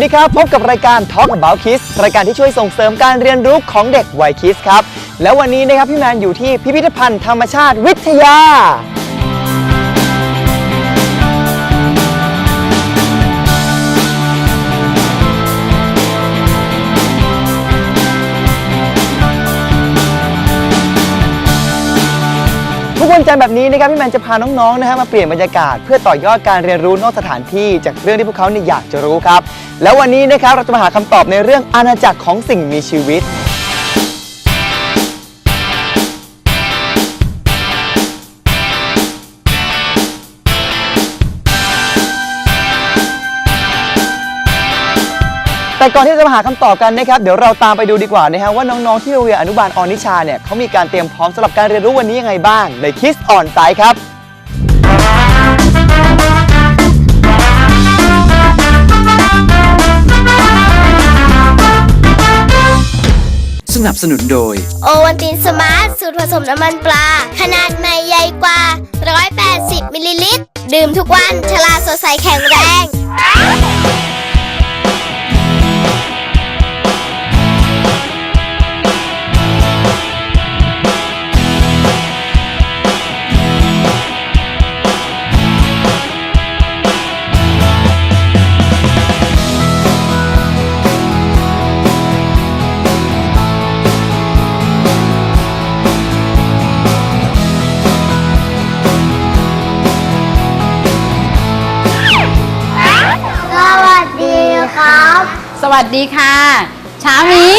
วัสดีครับ พบกับรายการ Talk About Kids รายการที่ช่วยส่งเสริมการเรียนรู้ของเด็กวัยคิสครับ แล้ววันนี้นะครับพี่แมนอยู่ที่พิพิธภัณฑ์ธรรมชาติวิทยา ทุกวันจันทร์แบบนี้นะครับพี่แมนจะพาน้องๆนะฮะมาเปลี่ยนบรรยากาศ เพื่อต่อยอดการเรียนรู้นอกสถานที่จากเรื่องที่พวกเขาเนี่ยอยากจะรู้ครับ แล้ววันนี้นะครับเราจะมาหาคำตอบในเรื่องอาณาจักรของสิ่งมีชีวิต แต่ก่อนที่จะมาหาคำตอบกันนะครับ เดี๋ยวเราตามไปดูดีกว่านะฮะว่าน้องๆที่โรงเรียนอนุบาลออนิชาเนี่ยเขามีการเตรียมพร้อมสำหรับการเรียนรู้วันนี้ยังไงบ้าง ในคิสออนไซครับ สนับสนุนโดย โอวันตินสมาร์ท สูตรผสมน้ำมันปลา ขนาดใหม่ใหญ่กว่า 180 มิลลิลิตร ดื่มทุกวัน ฉลาดสดใสแข็งแรง วัสดีค่ะ เช้านี้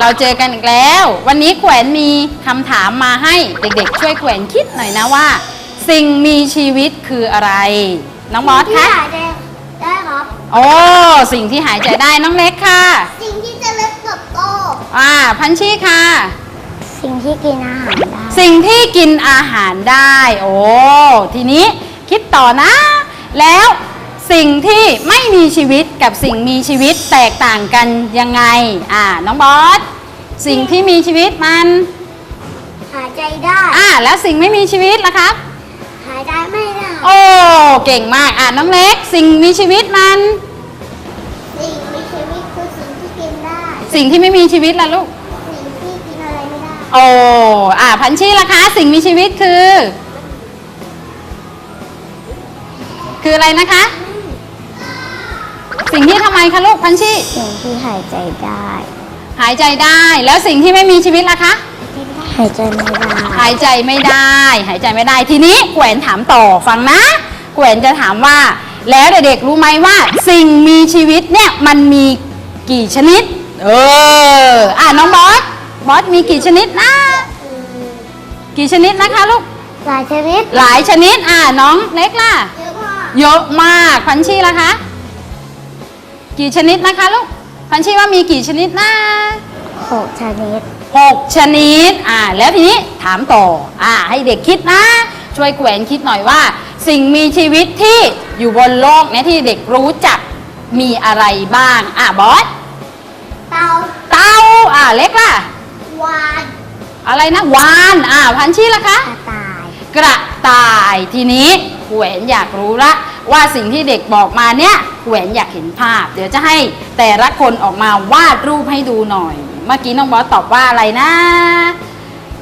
เราเจอกันอีกแล้ว วันนี้แขวนมีคำถามมาให้เด็กๆ ช่วยแขวนคิดหน่อยนะว่า สิ่งมีชีวิตคืออะไร น้องมอสคะได้ครับ โอ้สิ่งที่หายใจได้น้องเล็กค่ะ สิ่งที่จะเล็กเติบโตอ่าพันชี่ค่ะ สิ่งที่กินอาหารได้สิ่งที่กินอาหารได้ โอ้ทีนี้คิดต่อนะ แล้ว สิ่งที่ไม่มีชีวิตกับสิ่งมีชีวิตแตกต่างกันยังไง อ่า น้องบอส สิ่งที่มีชีวิตมัน หายใจได้ อ่า แล้วสิ่งไม่มีชีวิตล่ะครับ หายใจไม่ได้ โอ้ เก่งมาก อ่าน้องเล็ก สิ่งมีชีวิตมัน สิ่งมีชีวิตคือสิ่งที่กินได้ สิ่งที่ไม่มีชีวิตล่ะลูก สิ่งที่กินอะไรไม่ได้ โอ้ อ่า พันชี่ล่ะคะ สิ่งมีชีวิตคือ คืออะไรนะคะ สิ่งที่ทำไมคะลูกพันชี่สิ่งที่หายใจได้ หายใจได้ แล้วสิ่งที่ไม่มีชีวิตล่ะคะ หายใจไม่ได้หายใจไม่ได้ หายใจไม่ได้ทีนี้แกวนถามต่อฟังนะแกวนจะถามว่า แล้วเด็กๆรู้ไหมว่า สิ่งมีชีวิตเนี่ยมันมีกี่ชนิด เอออ่าน้องบอสบอสมีกี่ชนิดนะ กี่ชนิดนะคะลูก หลายชนิด หลายชนิดอ่าน้องเล็กล่ะ เยอะมากเยอะมากพันชี่ล่ะคะ กี่ชนิดนะคะลูกพันชี่ว่ามีกี่ชนิดนะหกชนิดหกชนิด อ่า แล้วทีนี้ถามต่อ อ่า ให้เด็กคิดนะ ช่วยแกวนคิดหน่อยว่า สิ่งมีชีวิตที่อยู่บนโลกเนี้ที่เด็กรู้จักมีอะไรบ้าง อ่าบอส เตาเต่าอ่าเล็กล่ะ วานอะไรนะวาน อ่าพันชี่ล่ะคะ กระต่าย กระต่ายทีนี้แหวนอยากรู้ละ ว่าสิ่งที่เด็กบอกมาเนี่ยแหวนอยากเห็นภาพ เดี๋ยวจะให้แต่ละคนออกมาวาดรูปให้ดูหน่อย เมื่อกี้น้องบอสตอบว่าอะไรนะ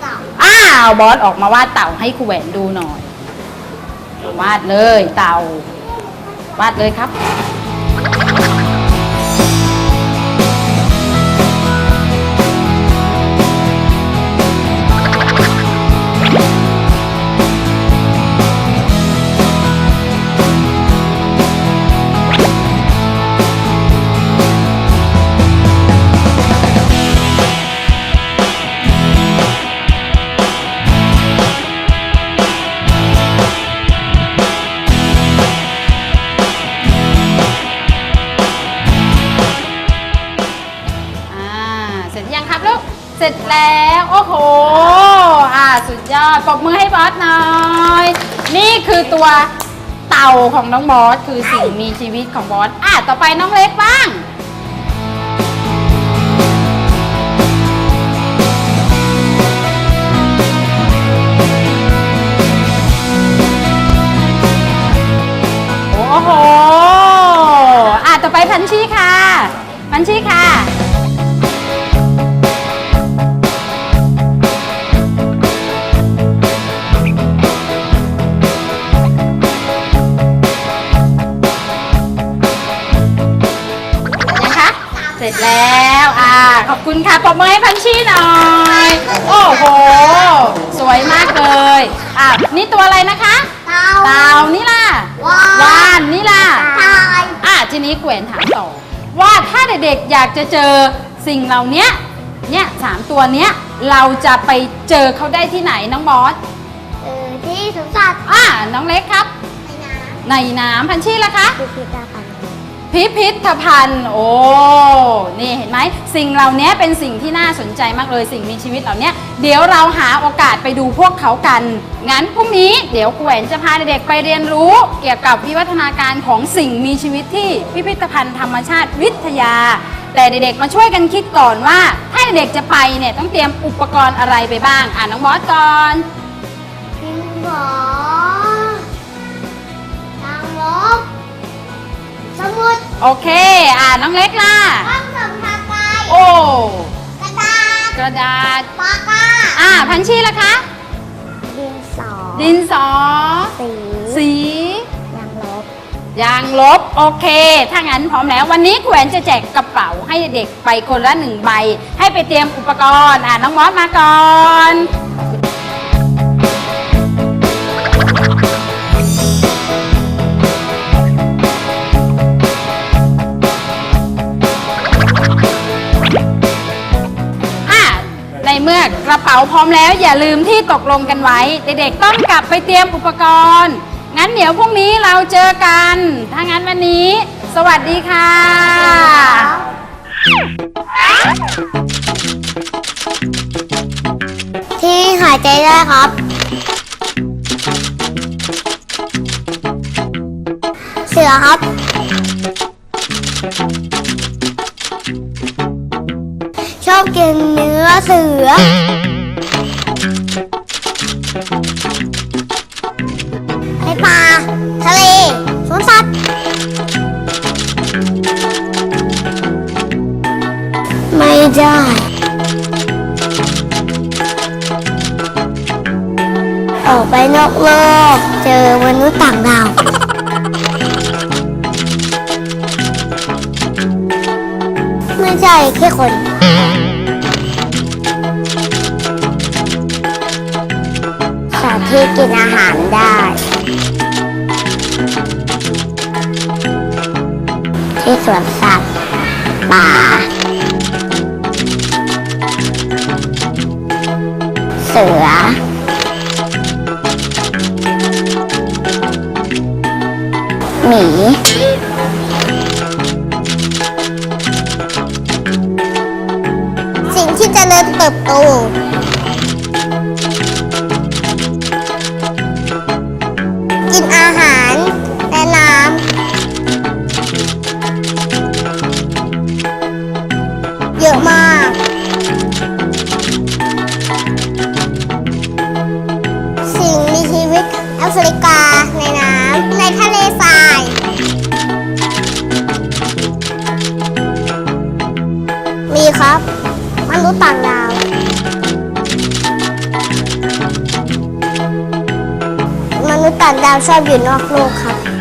เต่าอ้าวบอสออกมาวาดเต่าให้ครูแหวนดูหน่อย วาดเลยเต่า วาดเลยครับ อสหน่อย นี่คือตัวเต่าของน้องบอสคือสิ่งมีชีวิตของบอสอ่าต่อไปน้องเล็กบ้าง โอ้โหอ่าต่อไปพันชี่ค่ะ พันชี่ค่ะ เสร็จแล้ว อ่า ขอบคุณค่ะปรบมือให้พันชี่หน่อย โอ้โห สวยมากเลย อะนี่ตัวอะไรนะคะเต่าเต่านี่ล่ะวานวานนี่ล่ะตายอะทีนี้แกวนถามต่อว่าถ้าเด็กๆอยากจะเจอสิ่งเหล่านี้เนี่ยสามตัวเนี้ยเราจะไปเจอเขาได้ที่ไหนน้องบอสเออที่สวนสัตว์อะน้องเล็กครับ ในน้ในน้ำพันชี่ล่ะคะำพิพิธภัณฑ์ พิพิธภัณฑ์ โอ้ นี่เห็นไหม สิ่งเหล่านี้เป็นสิ่งที่น่าสนใจมากเลย สิ่งมีชีวิตเหล่านี้เดี๋ยวเราหาโอกาสไปดูพวกเขากัน งั้นพรุ่งนี้เดี๋ยวครูแหวนจะพาเด็กๆไปเรียนรู้ เกี่ยวกับวิวัฒนาการของสิ่งมีชีวิตที่พิพิธภัณฑ์ธรรมชาติวิทยา แต่เด็กๆมาช่วยกันคิดก่อนว่า ถ้าเด็กจะไปเนี่ยต้องเตรียมอุปกรณ์อะไรไปบ้าง อ่านน้องบอสก่อนพิมพ์หมอท สมุดโอเค อ่านน้องเล็กล่ะ ห้องสมุดทางไกลโอ้ กระดาษกระดาษ ปากกาอ่าพันชี่ล่ะคะ ดินสอดินสอ สีสี ยางลบยางลบโอเค ถ้างั้นพร้อมแล้ววันนี้แขวนจะแจกกระเป๋าให้เด็กไปคนละหนึ่งใบ ให้ไปเตรียมอุปกรณ์ อ่าน้องมอสมาก่อน เมื่อกระเป๋าพร้อมแล้วอย่าลืมที่ตกลงกันไว้ เด็กๆต้องกลับไปเตรียมอุปกรณ์ งั้นเดี๋ยวพรุ่งนี้เราเจอกัน ถ้างั้นวันนี้ สวัสดีค่ะ ที่หายใจได้ครับ เสือครับ เสือ ในป่า ทะเล สวนสัตว์ ไม่ได้ออกไปนอกโลก เจอมนุษย์ต่างดาว ไม่ใช่แค่คน ที่กินอาหารได้ ที่สวนสัตว์ป่าเสือ หมีสิ่งที่จเจริญเติบโต กินอาหาร นุษย์ต่างดาวชอบอยู่นอกโลกครับ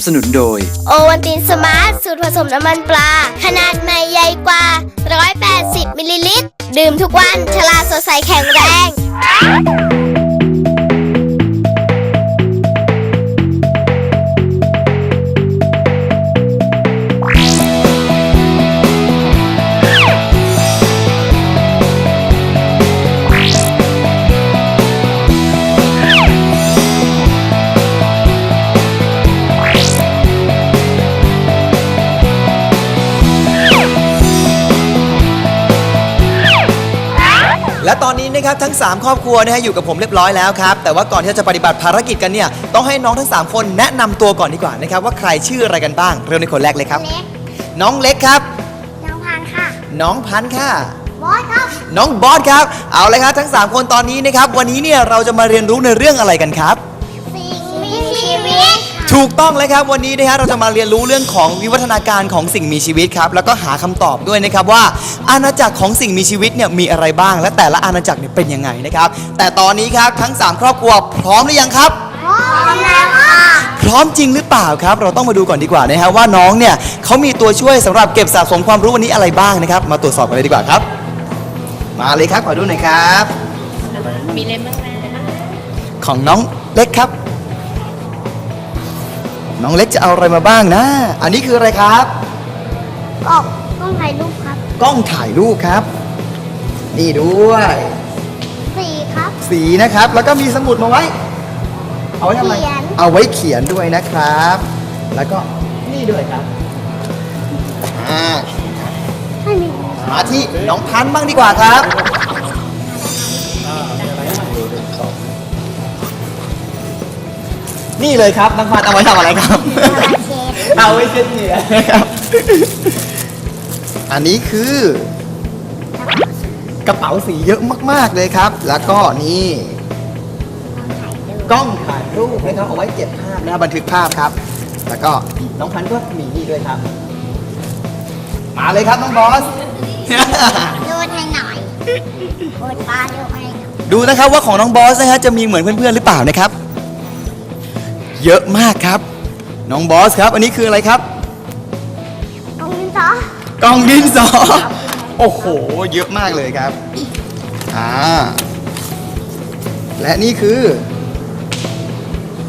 สนับสนุนโดย โอวันตินสมาร์ท สูตรผสมน้ำมันปลา ขนาดใหม่ใหญ่กว่า 180 มิลลิลิตร ดื่มทุกวันชลาสดใสแข็งแรง นนี้นะครับทั้ง 3 ครอบครัวนะฮะอยู่กับผมเรียบร้อยแล้วครับ แต่ว่าก่อนที่เราจะปฏิบัติภารกิจกันเนี่ยต้องให้น้องทั้ง 3 คนแนะนำตัวก่อนดีกว่านะครับว่าใครชื่ออะไรกันบ้าง เริ่มในคนแรกเลยครับ เล็กน้องเล็กครับ น้องพันค่ะน้องพันธ์ค่ะ บอสครับน้องบอสครับ เอาเลยครับทั้ง 3 คนตอนนี้นะครับ วันนี้เนี่ยเราจะมาเรียนรู้ในเรื่องอะไรกันครับสิ่งมีชีวิต ถูกต้องเลยครับวันนี้นะฮะเราจะมาเรียนรู้เรื่องของวิวัฒนาการของสิ่งมีชีวิตครับแล้วก็หาคำตอบด้วยนะครับว่า อาณาจักรของสิ่งมีชีวิตเนี่ยมีอะไรบ้าง และแต่ละอาณาจักรเนี่ยเป็นยังไงนะครับแต่ตอนนี้ครับทั้ง 3 ครอบครัวพร้อมหรือยังครับ พร้อมแล้วค่ะพร้อมจริงหรือเปล่าครับ เราต้องมาดูก่อนดีกว่านะฮะว่าน้องเนี่ยเขามีตัวช่วยสำหรับเก็บสะสมความรู้วันนี้อะไรบ้างนะครับ มาตรวจสอบกันเลยดีกว่าครับ มาเลยครับขอดูหน่อยครับ มีเล่มบ้างนะของน้องเล็กครับ น้องเล็กจะเอาอะไรมาบ้างนะ อันนี้คืออะไรครับ กล้องกล้องถ่ายรูปครับ กล้องถ่ายรูปครับ นี่ด้วย สี่ครับ สีนะครับ แล้วก็มีสมุดมาไว้ เอาไว้ทำอะไร เขียน เอาไว้เขียนด้วยนะครับ แล้วก็นี่ด้วยครับ อ่าไม่มีมาที่น้องพันธุ์บ้างดีกว่าครับ นี่เลยครับน้องพันธุ์เอาไว้ทำอะไรครับ เอาไว้เช็ดเหงื่อนะครับ อันนี้คือกระเป๋าสีเยอะมาก ๆเลยครับ แล้วก็นี่กล้องถ่ายรูปนะครับเอาไว้เก็บภาพนะบันทึกภาพครับ แล้วก็น้องพันธุ์ก็มีนี่ด้วยครับ มาเลยครับน้องบอส ดูให้หน่อยโอดปลาดูให้หน่อยดูนะครับว่าของน้องบอสนะฮะจะมีเหมือนเพื่อนๆหรือเปล่านะครับ เยอะมากครับ น้องบอสครับ อันนี้คืออะไรครับตรงนี้ต่อกล่องดินสอ โอ้โห เยอะมากเลยครับ อ่า และนี่คือ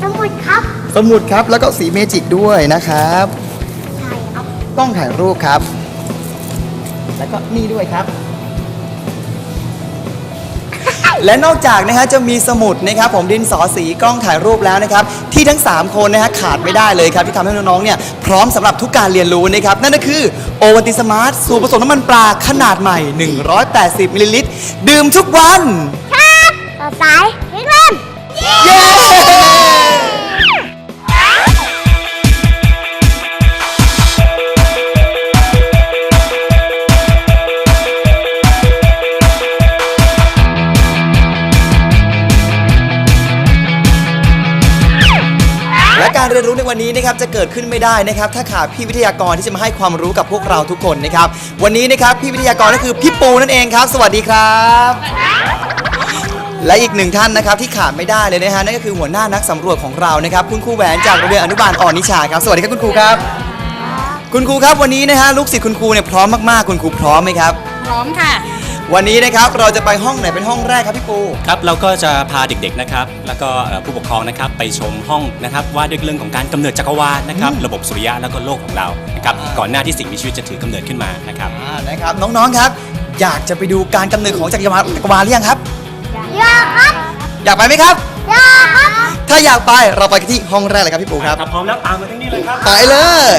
สมุดครับ สมุดครับ แล้วก็สีเมจิกด้วยนะครับ ใช่ครับ กล้องถ่ายรูปครับ แล้วก็นี่ด้วยครับ และนอกจากนะฮะจะมีสมุดนะครับผมดินสอสีกล้องถ่ายรูปแล้วนะครับที่ทั้ง 3 คนนะฮะขาดไม่ได้เลยครับที่ทำให้น้องๆเนี่ยพร้อมสำหรับทุกการเรียนรู้นะครับนั่นก็คือโอวันติสมาร์ทสูตรผสมน้ำมันปลาขนาดใหม่ 180มิลลิลิตรดื่มทุกวัน ครับต่อสายวิ่งเล่นเย้ วันนี้นะครับจะเกิดขึ้นไม่ได้นะครับถ้าขาดพี่วิทยากรที่จะมาให้ความรู้กับพวกเราทุกคนนะครับวันนี้นะครับพี่วิทยากรก็คือพี่ปูนั่นเองครับ สวัสดีครับ และอีกหนึ่งท่านนะครับที่ขาดไม่ได้เลยนะฮะนั่นก็คือหัวหน้านักสำรวจของเรานะครับคุณครูแหวนจากโรงเรียนอนุบาลอ่อนนิชาครับสวัสดีครับคุณครูครับ คุณครูครับวันนี้นะฮะลูกศิษย์คุณครูเนี่ยพร้อมมากๆคุณครูพร้อมไหมครับ พร้อมค่ะ วันนี้นะครับเราจะไปห้องไหนเป็นห้องแรกครับพี่ปู ครับเราก็จะพาเด็กๆนะครับ แล้วก็เอ่อผู้ปกครองนะครับไปชมห้องนะครับว่าด้วยเรื่องของการกำเนิดจักรวาลนะครับอืมระบบสุริยะแล้วก็โลกของเรานะครับก่อนหน้าที่สิ่งมีชีวิตจะถือกำเนิดขึ้นมานะครับ อ่านะครับน้องๆครับ อยากจะไปดูการกำเนิดของจักรวาลจักรวาลหรือยังครับ อยากครับอยากไปไหมครับ อยากครับถ้าอยากไปเราไปกันที่ห้องแรกเลยครับพี่ปูครับถ้าพร้อมแล้วตามมาที่นี่เลยครับ ไปเลย